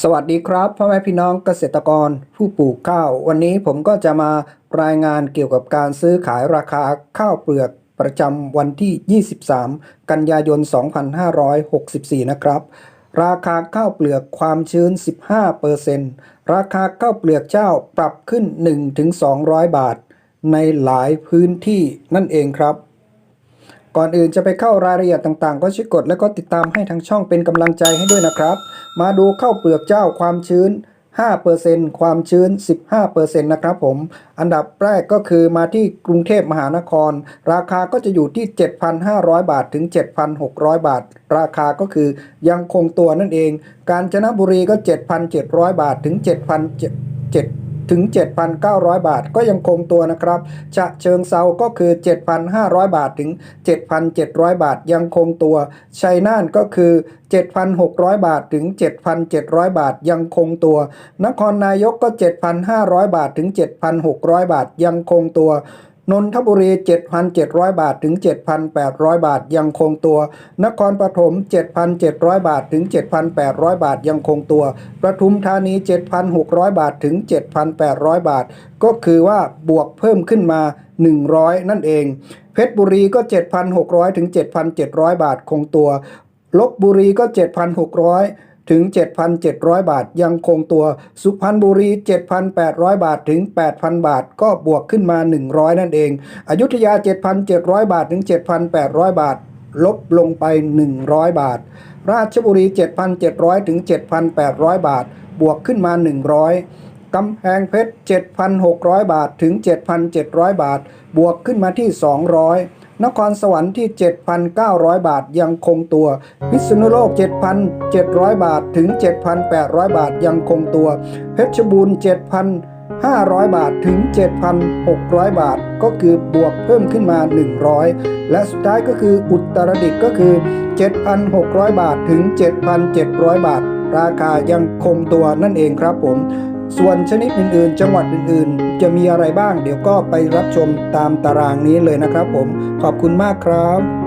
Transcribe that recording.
สวัสดีครับพ่อแม่พี่น้องเกษตรกรผู้ปลูกข้าว วันนี้ผมก็จะมารายงานเกี่ยวกับการซื้อขายราคาข้าวเปลือกประจำวันที่ 23 กันยายน 2564 นะครับ ราคาข้าวเปลือกความชื้น 15%ราคาข้าวเปลือกเจ้าปรับขึ้น 1-200 บาท ในหลายพื้นที่นั่นเองครับ ก่อนอื่นจะไปเข้ารายละเอียดต่างๆ ก็ช่วยกดแล้วก็ติดตามให้ทางช่องเป็นกำลังใจให้ด้วยนะครับ มาดูข้าวเปลือกเจ้าความชื้น 5%ความชื้น 15%นะครับผม อันดับแรกก็คือมาที่กรุงเทพมหานคร ราคาก็จะอยู่ที่ 7,500 บาทถึง 7,600 บาท ราคาก็คือยังคงตัวนั่นเอง กาญจนบุรีก็ 7,700 บาทถึง 7,700 ถึง 7,900 บาทก็ยังคงตัวนะครับ ฉะเชิงเซาก็คือ 7,500 บาทถึง 7,700 บาทยังคงตัว ชัยนาทก็คือ 7,600 บาทถึง 7,700 บาทยังคงตัว นครนายกก็ 7,500 บาทถึง 7,600 บาทยังคงตัว นนทบุรี 7,700 บาทถึง 7,800 บาทยังคงตัว นครปฐม 7,700 บาทถึง 7,800 บาทยังคงตัวประทุมธานี 7,600 บาทถึง 7,800 บาท ก็คือว่าบวกเพิ่มขึ้นมา 100 นั่นเอง เพชรบุรีก็ 7,600 ถึง 7,700 บาทคงตัวลบบุรีก็ 7,600 ถึง 7,700 บาท ยังคงตัวสุพรรณบุรี 7,800 บาทถึง 8,000 บาท ก็บวกขึ้นมา 100 นั่นเอง อยุธยา 7,700 บาทถึง 7,800 บาท ลบลงไป 100 บาท ราชบุรี 7,700 ถึง 7,800 บาท บวกขึ้นมา 100กำแพงเพชร 7,600 บาทถึง 7,700 บาท บวกขึ้นมาที่ 200 นครสวรรค์ที่ 7,900 บาทยังคงตัว พิษณุโลก 7,700 บาทถึง 7,800 บาทยังคงตัว เพชรบูรณ์ 7,500 บาทถึง 7,600 บาท ก็คือบวกเพิ่มขึ้นมา 100 และสุดท้ายก็คืออุตรดิตถ์ก็คือ 7,600 บาทถึง 7,700 บาท ราคายังคงตัวนั่นเองครับผม ส่วนชนิดอื่นๆ จังหวัดอื่นๆ จะมีอะไรบ้าง เดี๋ยวก็ไปรับชมตามตารางนี้เลยนะครับผม ขอบคุณมากครับ